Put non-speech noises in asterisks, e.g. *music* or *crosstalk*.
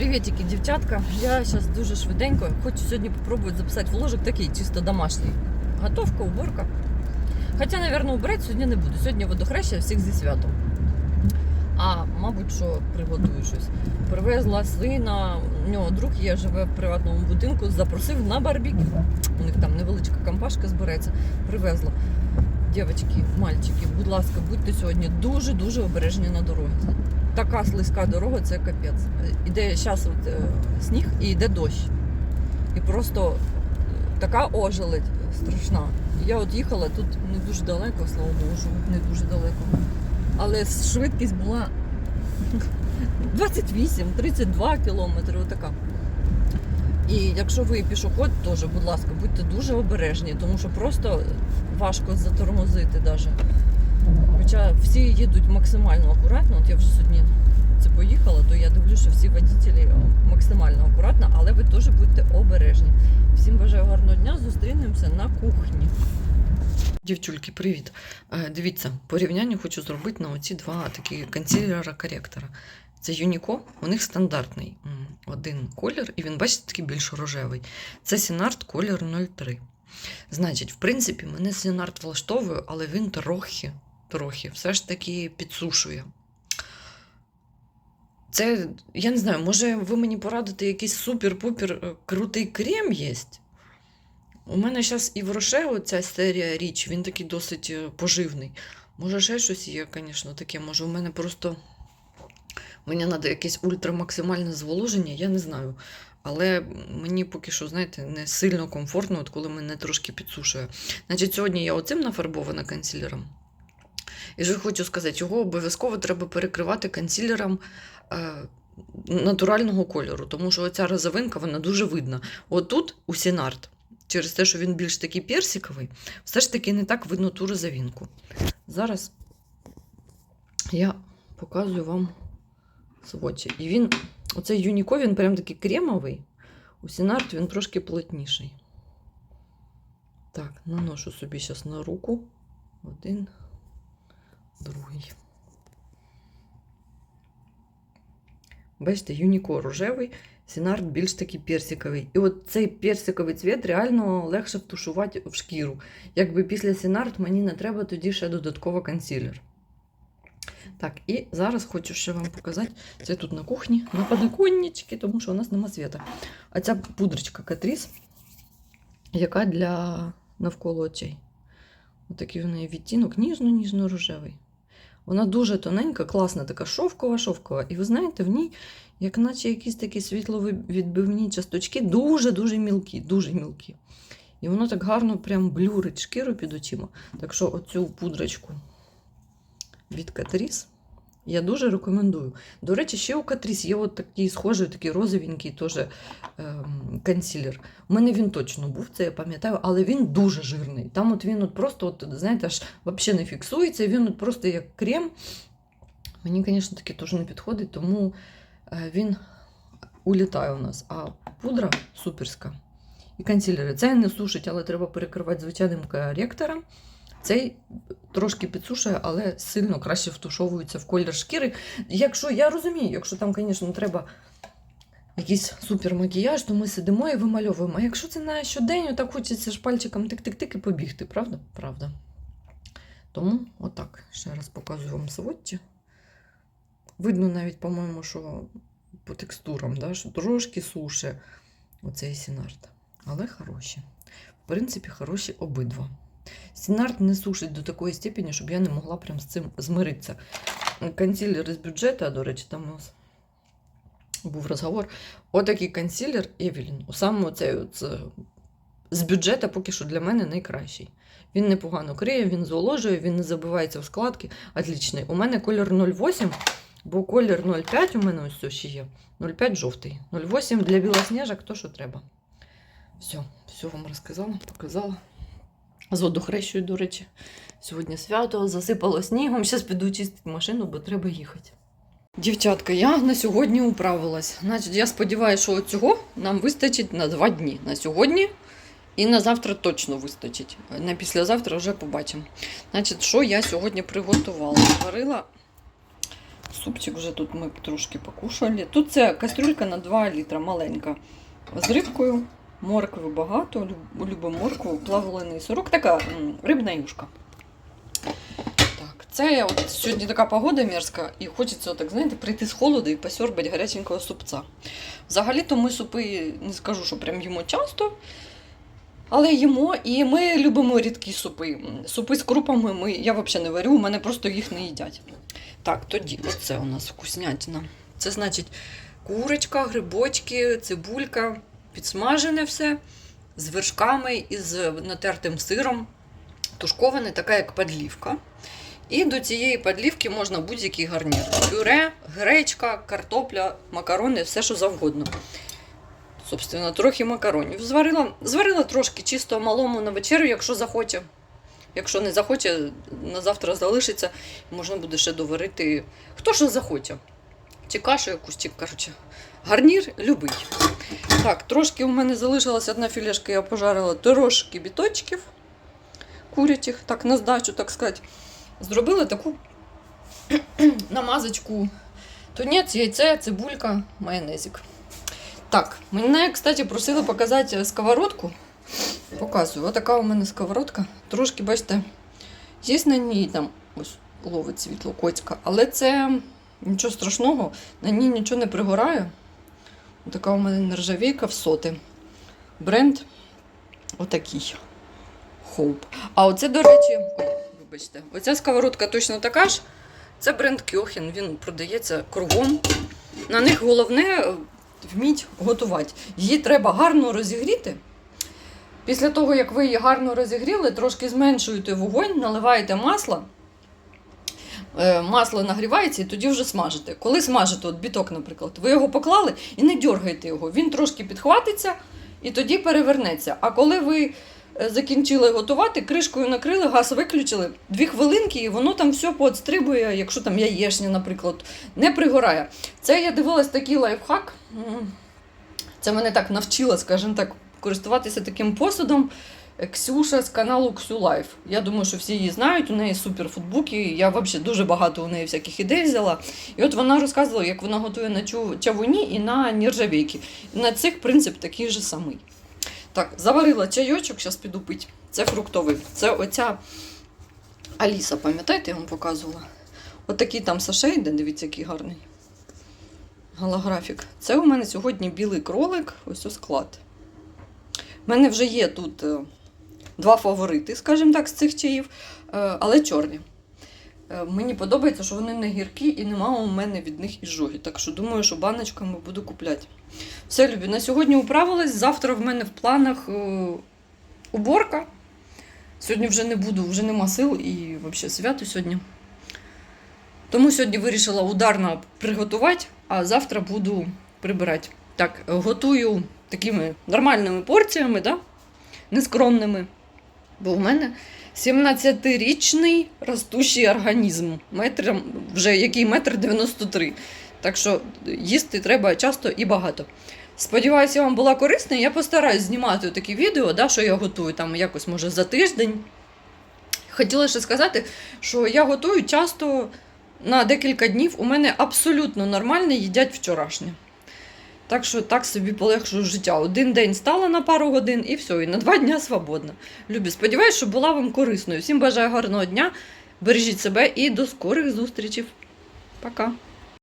Привітики, дівчатка. Я зараз дуже швиденько хочу сьогодні спробувати записати вложик такий чисто домашній. Готовка, уборка. Хоча, мабуть, убирати сьогодні не буду. Сьогодні водохреща всіх зі святом. А, мабуть, що приготую щось. Привезла сина, у нього друг є, живе в приватному будинку, запросив на барбекю. У них там невеличка компашка збереться. Привезла. Дівчатки, мальчики, будь ласка, будьте сьогодні дуже-дуже обережні на дорозі. Така слизька дорога, це капець. Іде зараз от, е, сніг і йде дощ. І просто е, така ожеледь страшна. Я от їхала тут не дуже далеко, слава Богу, не дуже далеко. Але швидкість була *laughs* 28-32 кілометри, отака. І якщо ви пішоход, теж, будь ласка, будьте дуже обережні, тому що просто важко затормозити навіть. Хоча всі їдуть максимально акуратно. От я вже сьогодні це поїхала, то я дивлюся, що всі водителі максимально акуратно, але ви теж будьте обережні. Всім бажаю гарного дня. Зустрінемося на кухні. Дівчульки, привіт. Е, Дивіться, порівняння хочу зробити на оці два такі консилера-коректора. Це Юніко, у них стандартний один колір, і він, бачите, такий більш рожевий. Це Сінарт колір 03. Значить, в принципі, мене Сінарт влаштовує, але він трохи, трохи все ж таки підсушує. Це, я не знаю, може ви мені порадите якийсь супер-пупер е, крутий крем є? У мене зараз і в Роше ця серія річ, він такий досить е, поживний. Може, ще щось є, звісно, таке. Може, у мене просто мені треба якесь ультрамаксимальне зволоження, я не знаю. Але мені поки що, знаєте, не сильно комфортно, от коли мене трошки підсушує. Значить, сьогодні я оцим нафарбована консилером. І ж хочу сказати, його обов'язково треба перекривати консилером е, натурального кольору, тому що оця розовинка, вона дуже видна. Отут у Сінарт, через те, що він більш такий персиковий, все ж таки не так видно ту розовинку. Зараз я показую вам свочі. І він, оцей Юніко, він прям такий кремовий. У Сінарт він трошки плотніший. Так, наношу собі зараз на руку. Один, другий. Бачите, Юніко рожевий, Сінарт більш такий персиковий. І от цей персиковий цвіт реально легше втушувати в шкіру. Якби після Сінарт мені не треба тоді ще додатково консилер. Так, і зараз хочу ще вам показати. Це тут на кухні, на подоконнички, тому що у нас нема світа. А ця пудрочка Катріс, яка для навколо очей. Отакий в неї відтінок ніжно-ніжно-рожевий. Вона дуже тоненька, класна, така шовкова, шовкова. І ви знаєте, в ній, як наче якісь такі світловідбивні часточки, дуже-дуже мілкі, дуже мілкі. І воно так гарно прям блюрить шкіру під очима. Так що оцю пудрочку від Катріс я дуже рекомендую. До речі, ще у Катріс є от такий схожий, такий розовенький теж ем, консилер. У мене він точно був, це я пам'ятаю, але він дуже жирний. Там от він от просто, от, знаєте, аж взагалі не фіксується, він от просто як крем. Мені, звісно, таки теж не підходить, тому е, він улітає у нас. А пудра суперська. І консилери. Це не сушить, але треба перекривати звичайним коректором. Цей трошки підсушує, але сильно краще втушовується в колір шкіри. Якщо я розумію, якщо там, звісно, треба якийсь супермакіяж, то ми сидимо і вимальовуємо. А якщо це на щодень, так хочеться ж пальчиком тик-тик-тик і побігти, правда? Правда. Тому отак. Ще раз показую вам сводчі. Видно навіть, по-моєму, що по текстурам, да, що трошки суше оцей Сінарт. Але хороші. В принципі, хороші обидва. Сінарт не сушить до такої степені, щоб я не могла прям з цим змиритися. Консилер із бюджету, до речі, там у нас був розговор. Отакий консилер Евелін. Саме оцей от з, з бюджету поки що для мене найкращий. Він непогано криє, він зволожує, він не забивається в складки. Отлічний. У мене колір 08, бо колір 05 у мене ось ще є. 05 жовтий. 08 для білосніжок, то що треба. Все, все вам розказала, показала. З водохрещою, до речі, сьогодні свято, засипало снігом. Зараз піду чистити машину, бо треба їхати. Дівчатка, я на сьогодні управилась. Значить, я сподіваюся, що цього нам вистачить на два дні. На сьогодні і на завтра точно вистачить. На післязавтра вже побачимо. Значить, що я сьогодні приготувала? Зварила Супчик вже тут ми трошки покушали. Тут це кастрюлька на 2 літра маленька. З рибкою, моркви багато, люб- любимо моркву, плавлений сирок, така рибна юшка. Так, це от сьогодні така погода мерзка, і хочеться, так, знаєте, прийти з холоду і посьорбати гаряченького супця. Взагалі-то ми супи не скажу, що прям їмо часто. Але їмо, і ми любимо рідкі супи. Супи з крупами ми, я взагалі не варю, у мене просто їх не їдять. Так, тоді оце у нас вкуснятина. Це значить курочка, грибочки, цибулька, підсмажене все з вершками і з натертим сиром. Тушковане, така як подлівка. І до цієї подлівки можна будь-який гарнір. Пюре, гречка, картопля, макарони, все що завгодно. Собственно, трохи макаронів. Зварила, зварила трошки чисто малому на вечерю, якщо захоче. Якщо не захоче, на завтра залишиться, можна буде ще доварити. Хто що захоче. Чи кашу якусь, чи, коротше, гарнір любий. Так, трошки у мене залишилась одна філешка, я пожарила трошки біточків курячих, так, на здачу, так сказати. Зробила таку *clears throat* намазочку. Тунець, яйце, цибулька, майонезик. Так, мене, кстати, просили показати сковородку. Показую. Отака у мене сковородка. Трошки, бачите, є на ній там ось ловить світло коцька, але це нічого страшного, на ній нічого не пригорає. Така у мене нержавійка в соти. Бренд отакий. Хоуп. А оце, до речі, ой, вибачте, оця сковородка точно така ж. Це бренд Кьохін, він продається кругом. На них головне е, вміть готувати. Її треба гарно розігріти. Після того, як ви її гарно розігріли, трошки зменшуєте вогонь, наливаєте масло. Е, Масло нагрівається і тоді вже смажите. Коли смажите, от біток, наприклад, ви його поклали і не дергайте його. Він трошки підхватиться і тоді перевернеться. А коли ви е, закінчили готувати, кришкою накрили, газ виключили, дві хвилинки, і воно там все поотстрибує, якщо там яєшня, наприклад, не пригорає. Це я дивилась такий лайфхак. Це мене так навчила, скажімо так, користуватися таким посудом. Ксюша з каналу Ксю Лайф. Я думаю, що всі її знають. У неї супер футбуки. Я взагалі дуже багато у неї всяких ідей взяла. І от вона розказувала, як вона готує на чавуні і на нержавійки. На цих принцип такий же самий. Так, заварила чайочок, зараз піду пити. Це фруктовий. Це оця Аліса, пам'ятаєте, я вам показувала? Отакий там сашей, де дивіться, який гарний. Голографік. Це у мене сьогодні білий кролик, ось ось склад. У мене вже є тут е, два фаворити, скажімо так, з цих чаїв, е, але чорні. Е, Мені подобається, що вони не гіркі і нема у мене від них іжоги. Так що думаю, що баночками буду купляти. Все, любі, на сьогодні управилась. Завтра в мене в планах е, уборка. Сьогодні вже не буду, вже нема сил і взагалі свято сьогодні. Тому сьогодні вирішила ударно приготувати, а завтра буду прибирати. Так, готую такими нормальними порціями, да? нескромними. Бо в мене 17-річний ростущий організм, метр, вже який метр 93. Так що їсти треба часто і багато. Сподіваюся, я вам була корисна. Я постараюсь знімати такі відео, да, що я готую там якось, може, за тиждень. Хотіла ще сказати, що я готую часто на декілька днів. У мене абсолютно нормально їдять вчорашнє. Так що так собі полегшую життя. Один день стала на пару годин і все, і на два дня свободна. Любі, сподіваюсь, що була вам корисною. Всім бажаю гарного дня, бережіть себе і до скорих зустрічей. Пока.